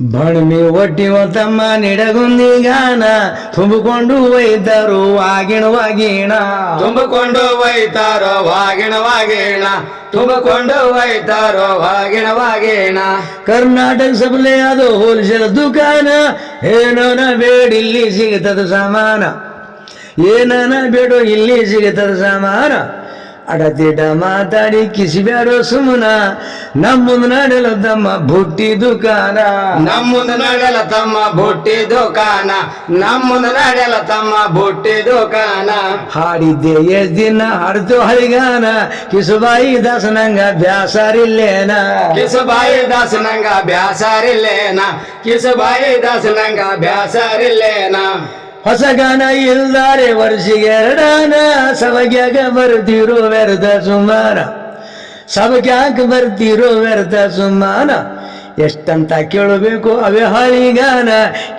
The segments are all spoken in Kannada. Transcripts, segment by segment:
ಬಣ್ಮಿ ಒಟ್ಟಿವ ತಮ್ಮ ನಿಡಗುಂದಿ ಗಾನ ತುಂಬಿಕೊಂಡು ಒಯ್ದರು ವಾಗಿಣ ವಾಗಿಣ ತುಂಬಿಕೊಂಡು ಒಯ್ತಾರೋ ವಾಗಿಣ ವಾಗಿಣ ತುಂಬಿಕೊಂಡು ಒಯ್ತಾರೋ ವಾಗಿಣ ವಾಗಿಣ ಕರ್ನಾಟಕ ಸಬಲೆ ಅದು ಹೋಲ್ಸೇಲ್ ದುಕಾನ ಏನನ ಬೇಡಿಲ್ಲಿ ಸಿಗುತ್ತದ ಸಮಾನ. ಏನನ ಬೇಡು ಇಲ್ಲಿ ಸಿಗುತ್ತದ ಸಾಮಾನ. ಅಡತಿಡ ಮಾತಾಡಿ ಕಿಸಿಬ್ಯಾಡೋ ಸುಮನ. ನಮ್ಮ ಮುಂದೆ ನಡೆಯಲು ತಮ್ಮ ಬುಟ್ಟಿ ದುಕಾನ. ನಮ್ಮುಂದ ನಡೆಯಲ ತಮ್ಮ ಬುಟ್ಟಿ ದುಕಾನ. ನಮ್ಮುಂದ ನಡೆಯಲ ತಮ್ಮ ಬುಟ್ಟಿ ದುಕಾನ. ಹಾಡಿದ್ದೆ ಎಸ್ ದಿನ ಹಾಡ್ತು ಹರಿಗಾನ. ಕಿಸುಬಾಯಿ ದಾಸನಂಗ ಬ್ಯಾಸಾರಿಲ್ಲೇನ. ಕಿಸುಬಾಯಿ ದಾಸನಂಗ ಬ್ಯಾಸಾರಿಲ್ಲೇನ. ಕಿಸುಬಾಯಿ ದಾಸನಂಗ ಬ್ಯಾಸಾರಿಲ್ಲೇನ. ಹೊಸ ಗಾನ ಇಲ್ದಾರೆ ವರ್ಷಿಗೆ ಎರಡಾನ. ಸಭಗ್ಯಾಗ ಬರ್ತಿರೋ ವ್ಯರ್ಥ ಸುಮಾನ ಸಭಗ್ಯಾಕ ಬರ್ತಿರೋ ವ್ಯರ್ಥ ಸುಮಾನ ಎಷ್ಟಂತ ಕೇಳಬೇಕು ಅವೇ ಹಳಿಗಾನ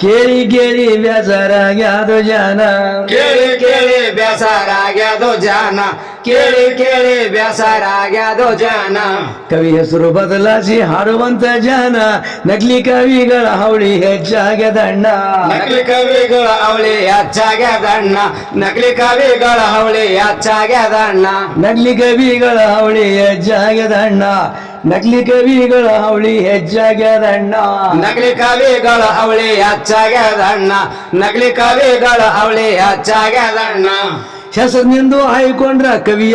ಕೇಳಿ ಕೇಳಿ ಬೇಸರಾಗ್ಯಾದು ಜಾನ. ಕೇಳಿ ಕೇಳಿ ಬೇಸರಾಗ್ಯಾದು ಜಾನ. ಕೇಳಿ ಕೇಳಿ ಬೇಸರಾಗ್ಯಾದೋ ಜಾನ. ಕವಿ ಹೆಸರು ಬದಲಾಯಿಸಿ ಹಾಡುವಂತ ಜನ. ನಕಲಿ ಕವಿಗಳ ಅವಳಿ ಹೆಚ್ಚಾಗ್ಯದಣ್ಣ. ನಕಲಿ ಕವಿಗಳ ಅವಳಿ ಹೆಚ್ಚಾಗ್ಯದಣ್ಣ. ನಕಲಿ ಕವಿಗಳ ಅವಳಿ ಹೆಚ್ಚಾಗ್ಯದಣ್ಣ. ನಕಲಿ ಕವಿಗಳ ಅವಳಿ ಹೆಚ್ಚಾಗ್ಯದಣ್ಣ. ನಕಲಿ ಕವಿಗಳ ಅವಳಿ ಹೆಚ್ಚಾಗ್ಯದಣ್ಣ. ನಕಲಿ ಕವಿಗಳ ಅವಳಿ ಹೆಚ್ಚಾಗ್ಯದಣ್ಣ. ನಕಲಿ ಕವಿಗಳ ಅವಳಿ ಹೆಚ್ಚಾಗ್ಯದಣ್ಣ. ಹೆಸರಿನಿಂದು ಹಾಯ್ಕೊಂಡ್ರ ಕವಿ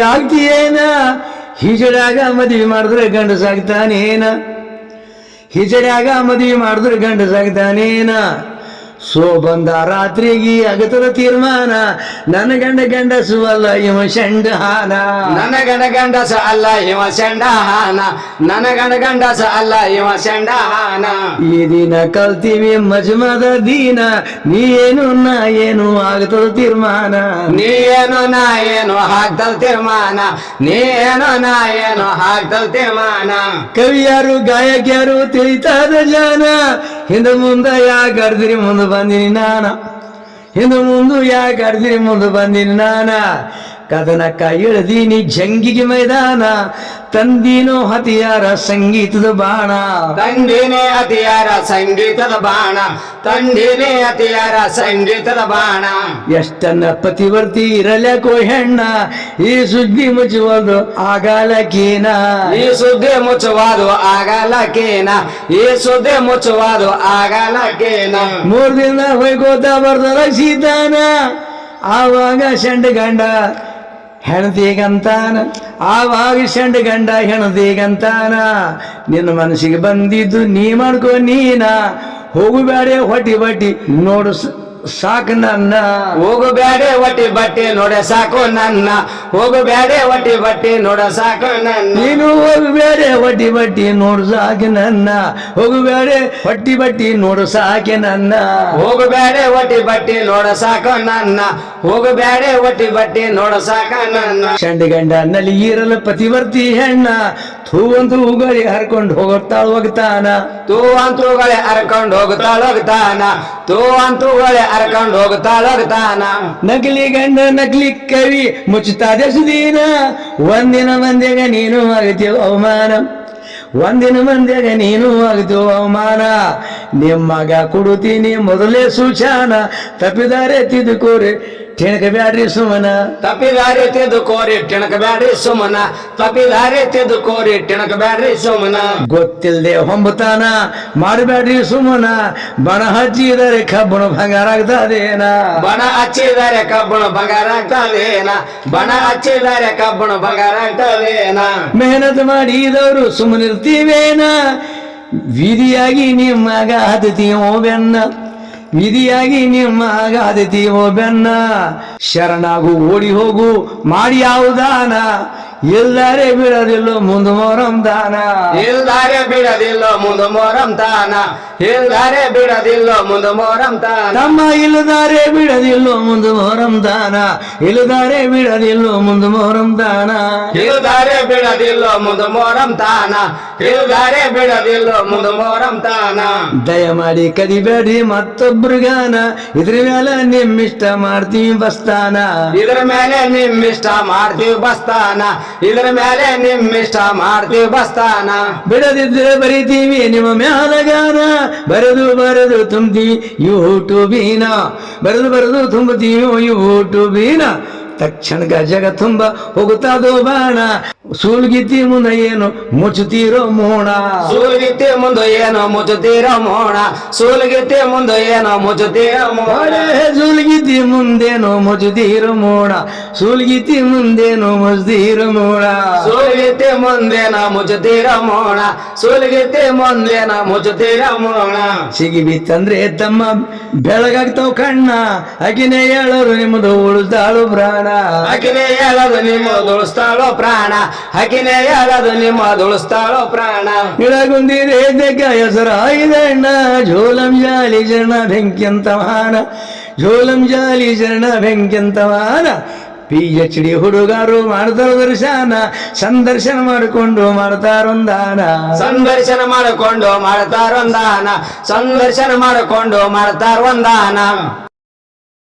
ಏನ? ಹಿಜಡ್ಯಾಗ ಮದುವೆ ಮಾಡಿದ್ರೆ ಗಂಡಸಾಗ್ತಾನೇನ? ಹಿಜಡ್ಯಾಗ ಮದುವೆ ಮಾಡಿದ್ರೆ ಗಂಡಸಾಗ್ತಾನೇನ? ಸೋ ಬಂದ ರಾತ್ರಿಗೆ ಅಗತದ ತೀರ್ಮಾನ ನನ್ನ ಗಂಡ ಗಂಡಸುವಲ್ಲ ಇವ ಶಂಡ ಹಾನ ನನ್ನ ಗಂಡ ಗಂಡಸ ಅಲ್ಲ ಇವ ಶಂಡಹಾನ. ನನ್ನ ಗಂಡ ಗಂಡಸ ಅಲ್ಲ ಇವ ಶಂಡಹಾನ. ಈ ದಿನ ಕಲ್ತೀವಿ ಮಜ್ಮದ ದೀನ ನೀ ಏನು ನಾ ಏನು ಆಗತದ ತೀರ್ಮಾನ. ನೀ ಏನು ನಾ ಏನು ಹಾಕ್ತಲ್ ತೀರ್ಮಾನ. ನೀ ಏನು ನಾ ಏನು ಹಾಕ್ತಲ್ ತೀರ್ಮಾನ. ಕವಿಯರು ಗಾಯಕಿಯರು ತಿಳಿತಾದ ಜನ ಹಿಂದ ಮುಂದ ಯಾ ಅರ್ದಿರಿ ಮುಂದೆ ಬಂದಿನಿ ನಾನ. ಹಿಂದೆ ಮುಂದು ಯಾಕೆ ಅರ್ಜಿನಿ ಮುಂದೆ ಬಂದಿನಿ ನಾನ? ಕದನಕ್ಕ ಇಳದೀನಿ ಜಂಗಿಗೆ ಮೈದಾನ ತಂದೀನೋ ಹತಿಯಾರ ಸಂಗೀತದ ಬಾಣ. ತಂದಿನೇ ಹತಿಯಾರ ಸಂಗೀತದ ಬಾಣ ತಂದಿನೇ ಹತಿಯಾರ ಸಂಗೀತದ ಬಾಣ. ಎಷ್ಟನ್ನ ಪತಿವರ್ತಿ ಇರಲಕೋ ಹೆಣ್ಣ ಈ ಸುದ್ದಿ ಮುಚ್ಚುವುದು ಆಗಲಕೇನ? ಈ ಸುದ್ದಿ ಮುಚ್ಚುವುದು ಆಗಲಕೇನ? ಈ ಸುದ್ದಿ ಮುಚ್ಚುವುದು ಆಗಲಕೇನ? ಮೂರ್ ದಿನ ಹೋಯ್ಕೋತ ಬರ್ದಲ್ಲ ಸೀತಾನ. ಆವಾಗ ಗಂಡ ಹೆಣತಿಗಂತಾನ ಆವಾಗ ಸೆಂಡ್ ಗಂಡ ಹೆಣದೀಗಂತಾನ. ನಿನ್ನ ಮನಸ್ಸಿಗೆ ಬಂದಿದ್ದು ನೀ ಮಾಡ್ಕೋ ನೀನ. ಹೋಗಬೇಡ ಹೊಟ್ಟಿ ಬಟ್ಟಿ, ನೋಡು ಸ- ಸಾಕು ನನ್ನ. ಹೋಗು ಬ್ಯಾಡೆ ಒಟ್ಟಿ ಬಟ್ಟೆ ನೋಡ ಸಾಕು ನನ್ನ. ಹೋಗು ಬ್ಯಾಡೆ ಒಟ್ಟಿ ಬಟ್ಟೆ ನೋಡ ಸಾಕು ನನ್ನ. ನೀನು ಹೋಗು ಬ್ಯಾಡೆ ಒಟ್ಟಿ ಬಟ್ಟಿ ನೋಡು ಸಾಕೆ ನನ್ನ. ಹೋಗು ಹೋಗಬೇಡ ಹೊಟ್ಟಿ ಬಟ್ಟಿ ನೋಡು ಸಾಕೆ ನನ್ನ. ಹೋಗು ಬ್ಯಾಡೆ ಒಟ್ಟಿ ಬಟ್ಟೆ ನೋಡ ಸಾಕು ನನ್ನ. ಹೋಗು ಬ್ಯಾಡೆ ಒಟ್ಟಿ ಬಟ್ಟೆ ನೋಡ ಸಾಕ ನನ್ನ. ಚಂಡ ಗಂಡ ನಲ್ಲಿ ಈರಲು ಪತಿವರ್ತಿ ಹೆಣ್ಣ. ಥೂವಂತು ಉಗಳಿ ಹರ್ಕೊಂಡು ಹೋಗ್ತಾಳ ಹೋಗ್ತಾನ ತೂ ಉಗಳಿ ಹರ್ಕೊಂಡು ಹೋಗ್ತಾಳ ಹೋಗ್ತಾನ ತೂ ಉಗಳಿ ಹರ್ಕೊಂಡು ಹೋಗ್ತಾಳ ಹೋಗ್ತಾನ ನಕಲಿ ಗಂಡ ನಕಲಿ ಕವಿ ಮುಚ್ಚುತ್ತಾ ದೀನ ಒಂದಿನ ಮಂದಿಗ ನೀನು ಆಗ್ತೀವ ಅವಮಾನ. ಒಂದಿನ ಮಂದಿಗ ನೀನು ಆಗ್ತೀವ ಅವಮಾನ. ನಿಮ್ಮಗ ಕೊಡುತ್ತೀನಿ ಮೊದಲೇ ಸೂಚನ ತಪ್ಪಿದಾರೆ ತಿದ್ದುಕೋರಿ. ತಿಣಕ ಬ್ಯಾಡ್ರಿ ಸುಮನ. ತಪ್ಪಿದಾರೆ ತಿದ್ದುಕೋರಿ ಕೋರಿ ಟಿಣಕ ಬ್ಯಾಡ್ರಿ ಸುಮನ. ತಪ್ಪಿದಾರೆ ತಿದ್ದುಕೋರಿ ಕೋರಿ ಟಿಣಕ ಬ್ಯಾಡ್ರಿ ಸುಮನ. ಗೊತ್ತಿಲ್ಲದೆ ಹೊಂಬತಾನ ಮಾಡಬ್ಯಾಡ್ರಿ ಸುಮನ. ಬಣ ಹಚ್ಚಿದರೆ ಕಬ್ಬಣ ಭಂಗಾರಾಗ್ತದೇನ ಬಣ ಹಚ್ಚಿದರೆ ಕಬ್ಬಣ ಬಂಗಾರ ಆಗ್ತದೇನ? ಬಣ ಹಚ್ಚಿದರೆ ಕಬ್ಬಣ ಬಂಗಾರ ಆಗ್ತದೇನ? ಮೆಹನತ್ ಮಾಡಿದವರು ಸುಮ್ಮನಿರ್ತೀವೇನ ವಿಧಿಯಾಗಿ ನಿಮ್ಮಗ ಹತ್ತೀವೋ ಬೆನ್ನ. ವಿಧಿಯಾಗಿ ನಿಮ್ಮಗ ಹತ್ತೀವೋ ಬೆನ್ನ. ಶರಣಾಗು ಓಡಿ ಹೋಗು ಮಾಡಿ ಯಾವುದಾನ ಎಲ್ಲಾರೆ ಬಿಡದಿಲ್ಲೋ ಮುಂದೆ ಮೊರಂ ದಾನ. ಇಲ್ದಾರೆ ಬಿಡದಿಲ್ಲೋ ಮುಂದ ಮೋರಂ ದಾನ. ಇಲ್ದಾರೆ ಬಿಡದಿಲ್ಲೋ ಮುಂದ ಮೋರಂ ತಾನ ತಮ್ಮ ಇಲ್ಲದಾರೆ ಬಿಡದಿಲ್ಲೋ ಮುಂದೆ ಮೊರಂ ದಾನ. ಇಲ್ಲದಾರೆ ಬಿಡದಿಲ್ಲೋ ಮುಂದೆ ಮೊರಂ ದಾನ. ಇಲ್ಲದಾರೆ ಬಿಡದಿಲ್ಲೋ ಮುಂದ ಮೋರಂ ತಾನ ಮಾಡಿ ಮುಂದ ಮೋರಂ ತಾನ. ದಯಮಾಡಿ ಮತ್ತೊಬ್ರು ಮತ್ತೊಬ್ರಿಗಾನ ಇದ್ರ ಮೇಲೆ ನಿಮ್ಮಿಷ್ಟ ಮಾಡ್ತೀವಿ ಬಸ್ತಾನ. ಇದ್ರ ಮೇಲೆ ನಿಮ್ಮಿಷ್ಟ ಮಾಡ್ತೀವಿ ಬಸ್ತಾನ. ಇದ್ರ ಮೇಲೆ ನಿಮ್ಮಿಷ್ಟ ಮಾಡ್ತೀವಿ ಬಸ್ತಾನ. ಬಿಡದಿದ್ರೆ ಬರಿತೀವಿ ನಿಮ್ಮ ಮ್ಯಾಲಗಾನ ಬರೆದು ಬರೆದು ತುಂಬ್ತೀವಿ ಯೂಟ್ಯೂಬಿನ. ಬರೆದು ಬರೆದು ತುಂಬುತ್ತೀವಿ ಯೂಟ್ಯೂಬಿನ. ತಕ್ಷಣ ಜಗ ತುಂಬ ಹೋಗುತ್ತದೋ ಬಾಣ ಸೂಲ್ಗಿತ್ತಿ ಮುಂದ ಏನು ಮುಚ್ಚುತ್ತೀರೋ ಮೋಣ ಸೂಲ್ಗಿತ್ತಿ ಮುಂದ ಏನೋ ಮುಚ್ಚುತ್ತೀರೋ ಮೋಣ ಸೂಲ್ಗಿತ್ತಿ ಮುಂದ ಏನೋ ಮುಚ್ಚುತ್ತೀರೋ ಮೋಣ ಒಳ್ಳೆ ಮುಂದೇನೋ ಮುಚ್ಚುತ್ತೀರೋ ಮೋಣ ಸೂಲ್ಗಿತ್ತಿ ಮುಂದೇನು ಮುಚ್ಚುತ್ತೀರೋ ಮೋಣ ಸೂಲ್ಗಿತ್ತಿ ಮುಂದೇನ ಮುಚ್ಚುತ್ತೀರೋ ಮೋಣ ಸೂಲ್ಗಿತ್ತಿ ಮುಂದೇನ ಮುಚ್ಚುತ್ತೀರೋ ಮೋಣ ಸಿಗಿ ಬಿತ್ತಂದ್ರೆ ತಮ್ಮ ಬೆಳಗಾಗ್ತಾವ ಕಣ್ಣ. ಅಗಿನೇ ಹೇಳೋರು ನಿಮ್ಮದು ಉಳಿದಾಳು ಪ್ರಾಣ. ಅಗಿನ ಹೇಳೋರು ನಿಮ್ಮದು ಉಳಿಸ್ತಾಳು ಪ್ರಾಣ. ಅಕಿನೇ ಹೇಳದು ನಿಮ್ಮ ದುಳಿಸ್ತಾಳೋ ಪ್ರಾಣ? ಇಳಗುಂದಿರೆ ದೆಗ್ಗ ಹೆಸರಾಯಿದಣ್ಣ ಜೋಲಂ ಜಾಲಿ ಜನ ಬೆಂಕಿಂತವಾನ ಜೋಲಂ ಜಾಲಿ ಜನ ಬೆಂಕಿಂತವಾನ ಪಿ ಎಚ್ ಡಿ ಹುಡುಗರು ಮಾಡ್ತಾರ ದರ್ಶನ ಸಂದರ್ಶನ ಮಾಡಿಕೊಂಡು ಮಾಡ್ತಾರೊಂದಾನ. ಸಂದರ್ಶನ ಮಾಡಿಕೊಂಡು ಮಾಡ್ತಾರೊಂದಾನ. ಸಂದರ್ಶನ ಮಾಡಿಕೊಂಡು ಮಾಡ್ತಾರ ಒಂದಾನ